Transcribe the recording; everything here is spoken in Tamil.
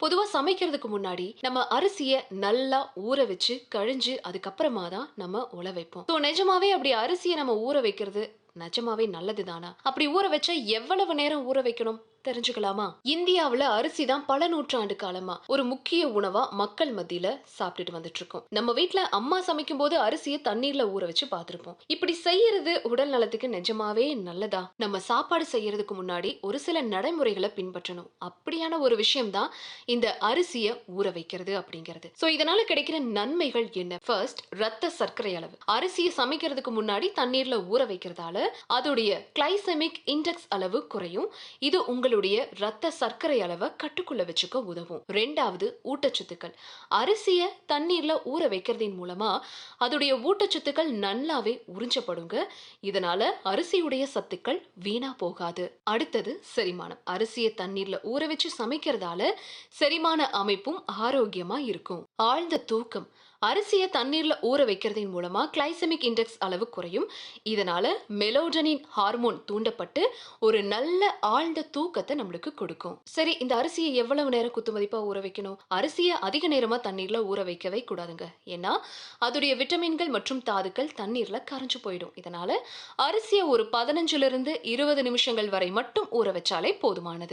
பொதுவா சமைக்கிறதுக்கு முன்னாடி நம்ம அரிசிய நல்லா ஊற வச்சு கழிஞ்சு அதுக்கப்புறமா தான் நம்ம உல வைப்போம். ஸோ நிஜமாவே அப்படி அரிசியை நம்ம ஊற வைக்கிறது நிஜமாவே நல்லதுதானா? அப்படி ஊற வச்சா எவ்வளவு நேரம் ஊற வைக்கணும்? தெரிஞ்சுக்கலாமா? இந்தியாவுல அரிசி தான் பல நூற்றாண்டு காலமா ஒரு முக்கிய உணவா மக்கள் மத்தியில சாப்பிட்டுட்டு வந்துட்டு இருக்கோம் நம்ம வீட்டுல அம்மா சமைக்கும் போது அரிசியை தண்ணீர்ல ஊற வச்சு பார்த்திருப்போம் இப்படி செய்யறது உடல் நலத்துக்கு நிஜமாவே நல்லதா? நம்ம சாப்பாடு செய்யறதுக்கு முன்னாடி ஒரு சில நடைமுறைகளை பின்பற்றணும். அப்படியான ஒரு விஷயம் தான் இந்த அரிசியை ஊற வைக்கிறது அப்படிங்கிறது. சோ இதனால கிடைக்கிற நன்மைகள் என்ன? ஃபர்ஸ்ட் ரத்த சர்க்கரை அளவு. அரிசியை சமைக்கிறதுக்கு முன்னாடி தண்ணீர்ல ஊற வைக்கிறதால அதோடைய கிளைசெமிக் இண்டெக்ஸ் அளவு குறையும். இது உங்களுக்கு உங்களுடைய ரத்த சர்க்கரை அளவை கட்டுக்குள்ள வச்சுக்க உதவும். ரெண்டாவது ஊட்டச்சத்துக்கள். அரிசியை தண்ணீர்ல ஊற வைக்கிறதின் மூலமா அதோடைய ஊட்டச்சத்துக்கள் நல்லாவே உறிஞ்சப்படுங்க. இதனால அரிசியுடைய சத்துக்கள் வீணா போகாது. அடுத்தது செரிமானம். அரிசியை தண்ணீர்ல ஊற வச்சு சமைக்கிறதால செரிமான அமைப்பும் ஆரோக்கியமா இருக்கும். ஆழ்ந்த தூக்கம். அரிசியை தண்ணீர்ல ஊற வைக்கிறதின் மூலமா கிளைசெமிக் இண்டெக்ஸ் அளவு குறையும். இதனால மெலோடனின் ஹார்மோன் தூண்டப்பட்டு ஒரு நல்ல ஆழ்ந்த தூக்கத்தை நம்மளுக்கு கொடுக்கும். சரி இந்த அரிசியை எவ்வளவு நேரம் குத்துமதிப்பாக ஊற வைக்கணும்? அரிசியை அதிக நேரமா தண்ணீர்ல ஊற வைக்கவே கூடாதுங்க. ஏன்னா அதோடைய விட்டமின்கள் மற்றும் தாதுக்கள் தண்ணீர்ல கரைஞ்சு போயிடும். இதனால அரிசியை ஒரு பதினஞ்சுல இருந்து இருபது நிமிஷங்கள் வரை மட்டும் ஊற வச்சாலே போதுமானது.